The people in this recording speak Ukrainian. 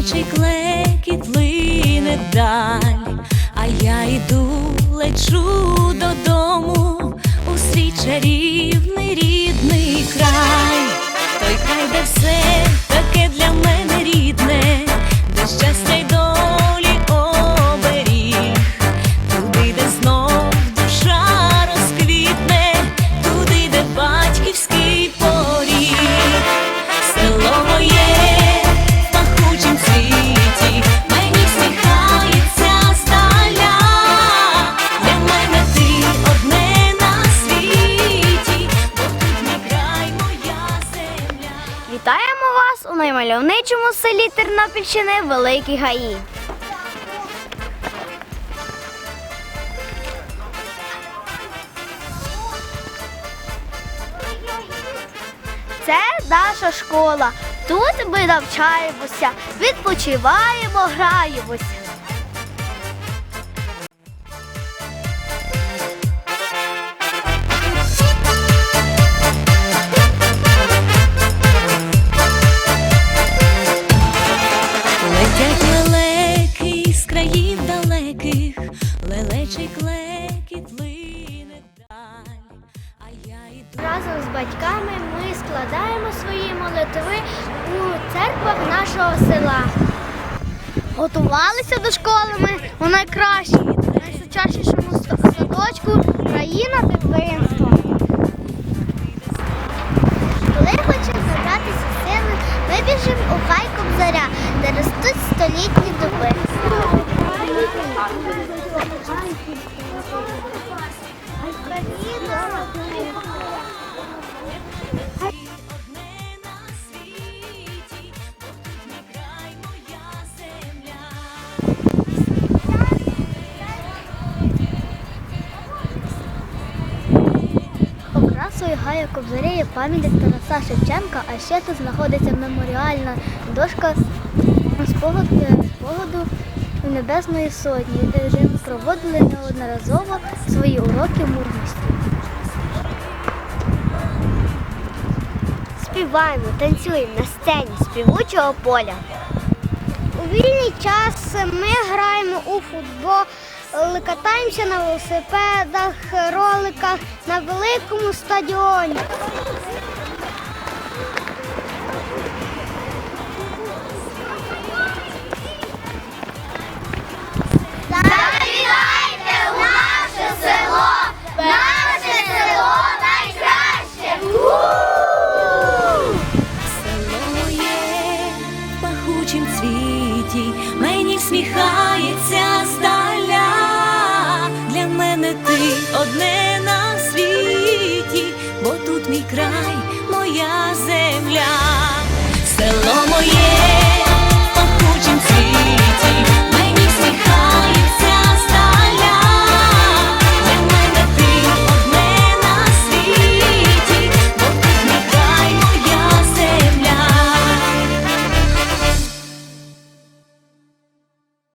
дитячий клекіт плине даль, а я йду, лечу додому у свій чарівний рідний край. Вітаємо вас у наймальовничому селі Тернопільщини Великий Гаї. Це наша школа. Тут ми навчаємося, відпочиваємо, граємося. Лелечий клекіт лине вдаль, а я йду. Разом з батьками ми складаємо свої молитви у церквах нашого села. Готувалися до школи ми у найкращій, найсучаснішому садочку країна дитинства. Коли хочемо набратися сили, ми біжимо у хай Кобзаря, де ростуть столітні дуби. Окрасою Гая Кобзаря є пам'ятник Тараса Шевченка, а ще тут знаходиться меморіальна дошка спогад, спогаду Небесної Сотні, де вже проводили неодноразово свої уроки мужності. Співаємо, танцюємо на сцені співучого поля. У вільний час ми граємо у футбол, катаємося на велосипедах, роликах на великому стадіоні. моя земля, село моє.